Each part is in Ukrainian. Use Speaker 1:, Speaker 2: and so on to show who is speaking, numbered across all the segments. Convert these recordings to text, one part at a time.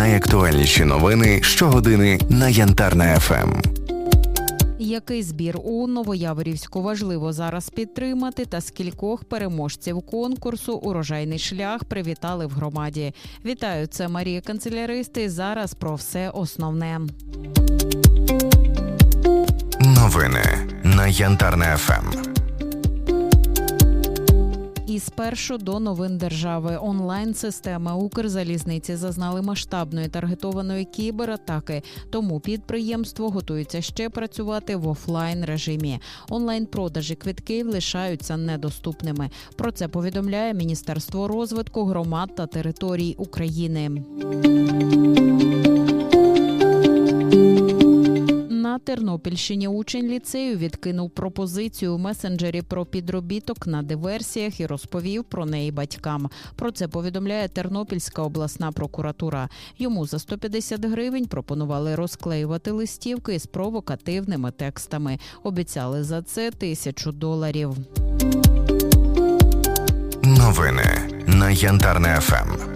Speaker 1: найактуальніші новини щогодини на Янтарна Ем. ФМ.
Speaker 2: Який збір у Новояворівську важливо зараз підтримати, та скількох переможців конкурсу Урожайний шлях привітали в громаді. Вітаю, це Марія Канцеляристи. Зараз про все основне.
Speaker 1: Новини на Янтарна Ем. ФМ.
Speaker 2: І спершу до новин держави онлайн-системи Укрзалізниці зазнали масштабної таргетованої кібератаки. Тому підприємство готується ще працювати в офлайн режимі. Онлайн-продажі квитків лишаються недоступними. Про це повідомляє Міністерство розвитку громад та територій України. Тернопільщині учень ліцею відкинув пропозицію у месенджері про підробіток на диверсіях і розповів про неї батькам. Про це повідомляє Тернопільська обласна прокуратура. Йому за 150 гривень пропонували розклеювати листівки з провокативними текстами. Обіцяли за це тисячу доларів.
Speaker 1: Новини на Янтарна ФМ.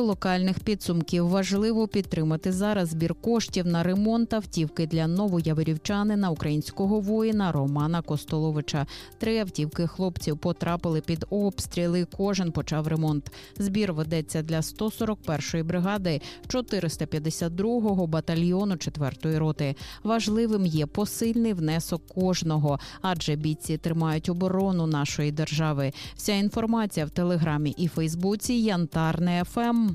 Speaker 2: І до локальних підсумків важливо підтримати зараз збір коштів на ремонт автівки для новояворівчанина, українського воїна Романа Костоловича. Три автівки хлопців потрапили під обстріли. Кожен почав ремонт. Збір ведеться для 141-ї бригади 452-го батальйону 4-ї роти. Важливим є посильний внесок кожного, адже бійці тримають оборону нашої держави. Вся інформація в телеграмі і Фейсбуці Янтарне ФМ.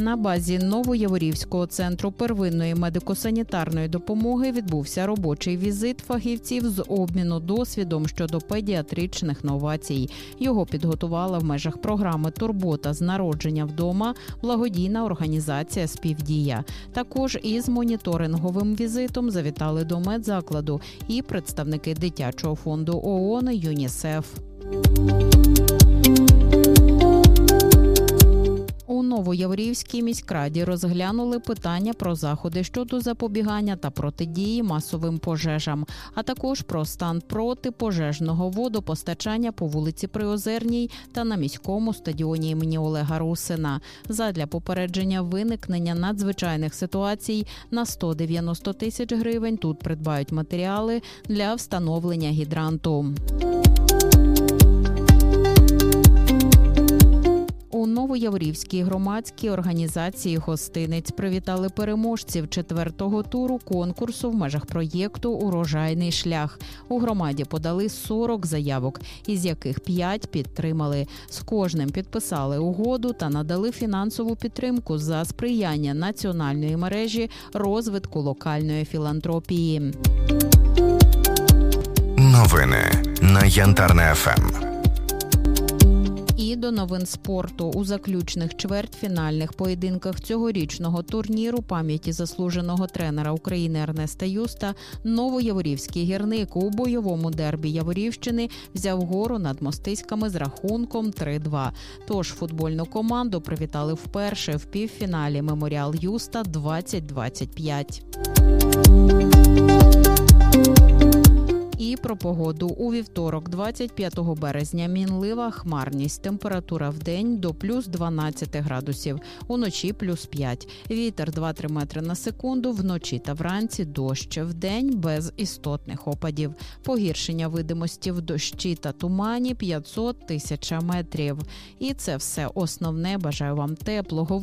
Speaker 2: На базі Новояворівського центру первинної медико-санітарної допомоги відбувся робочий візит фахівців з обміну досвідом щодо педіатричних новацій. Його підготувала в межах програми Турбота з народження вдома благодійна організація Співдія. Також із моніторинговим візитом завітали до медзакладу і представники дитячого фонду ООН ЮНІСЕФ. У Новояворівській міськраді розглянули питання про заходи щодо запобігання та протидії масовим пожежам, а також про стан протипожежного водопостачання по вулиці Приозерній та на міському стадіоні імені Олега Русина. Задля попередження виникнення надзвичайних ситуацій на 190 тисяч гривень тут придбають матеріали для встановлення гідранту. У Новояворівській громадській організації гостиниць привітали переможців четвертого туру конкурсу в межах проєкту Урожайний шлях. У громаді подали 40 заявок, із яких 5 підтримали. З кожним підписали угоду та надали фінансову підтримку за сприяння національної мережі розвитку локальної філантропії.
Speaker 1: Новини на Янтарна ФМ.
Speaker 2: І до новин спорту у заключних чвертьфінальних поєдинках цьогорічного турніру пам'яті заслуженого тренера України Ернеста Юста новояворівський гірник у бойовому дербі Яворівщини взяв гору над мостиськами з рахунком 3-2. Тож футбольну команду привітали вперше в півфіналі меморіал Юста 2025. І про погоду у вівторок, 25 березня, мінлива хмарність. Температура в день до плюс 12 градусів, уночі плюс 5. Вітер 2-3 метри на секунду. Вночі та вранці дощ. В день без істотних опадів. Погіршення видимості в дощі та тумані 500 тисяч метрів. І це все основне. Бажаю вам теплого